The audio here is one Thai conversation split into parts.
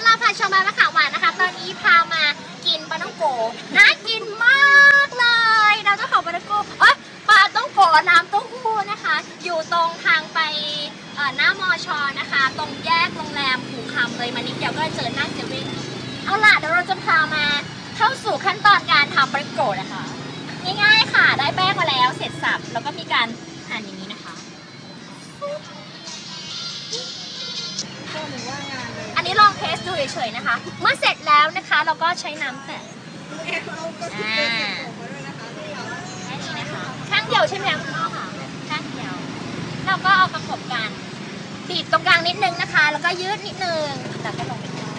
เราพาชมมามะขามหวานนะคะ ตอนนี้พามากินปลาต้องโกน่ากินมากเลยเราเจ้าของปลาต้องโกเอ้ยปลาต้องโกน้ำเต้าหู้นะคะ อยู่ตรงทางไปเอ่อหน้ามอชอนะคะ ตรงแยกโรงแรมผูคำเลยมานิดเดียวก็เจอหน้าเซเว่นเอาล่ะเดี๋ยวเราจะพามาเข้าสู่ขั้นตอนการทำปลาต้องโกนะคะ ง่ายๆค่ะ ได้แป้งมาแล้วเสร็จสับแล้วก็มีการหั่นอย่างนี้นะคะ ก็หนูว่างานเลยอันนี้ลองเทส ดูเฉยๆนะคะ เมื่อเสร็จแล้วนะคะเราก็ใช้น้ำแตะอ่าแค่นี้นะคะข้างเดียวใช่ไหมคะคุณพ่อคะข้างเดียว เราก็เอาประกบกันบีบตรงกลางนิดนึงนะคะ แล้วก็ยืดนิดนึงแล้วก็ลงไปข้างล่าง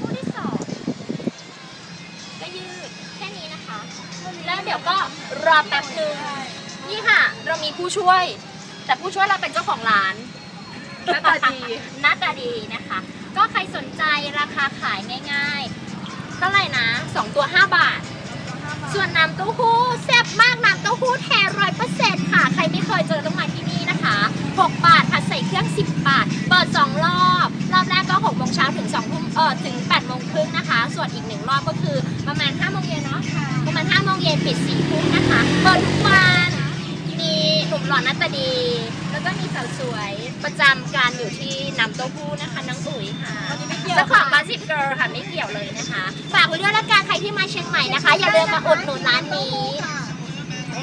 คู่ที่สองก็ยืดแค่นี้นะคะแล้วเดี๋ยวก็รอแป๊บนึง นี่ค่ะ เรามีผู้ช่วย แต่ผู้ช่วยเราเป็นเจ้าของร้าน หน้าตาดี หน้าตาดีนะคะ ก็ใครสนใจราคาขายง่ายๆเท่าไหร่นะ2ตัว5บาท ส่วนน้ำเต้าหู้แซ่บมากน้ำเต้าหู้แท้ร้อยเปอร์เซ็นต์ค่ะ ใครไม่เคยเจอต้องมาที่นี่นะคะ6บาทผัดใส่เครื่อง10บาท เปิด2รอบ รอบแรกก็6โมงเช้าถึง2ทุ่มเออถึง8โมงครึ่งนะคะ ส่วนอีกหนึ่งรอบก็คือประมาณ5โมงเย็นเนาะประมาณ5โมงเย็นปิด4ทุ่มนะคะ เปิดทุกวัน มี หนุ่มหล่อหน้าตาดี แล้วก็มีสาวสวยประจำการอยู่ที่น้ำเต้าหู้นะคะน้องอุ๋ยค่ะเจ้าของบาสิบเกิร์ลค่ะไม่เกี่ยวเลยนะคะ ฝากไว้ด้วยละกันใครที่มาเชียงใหม่นะคะ อย่าลืมมาอุดหนุนร้านนี้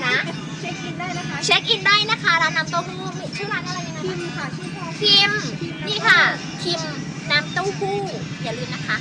นะเช็คอินได้นะคะเช็คอินได้นะคะร้านน้ำเต้าหู้มีชื่อร้านอะไรยังไงพินะมพ์ค่ะชื่อพ่อคิมนี่ค่ะคิมน้ำเต้าหู้อย่าลืมนะคะ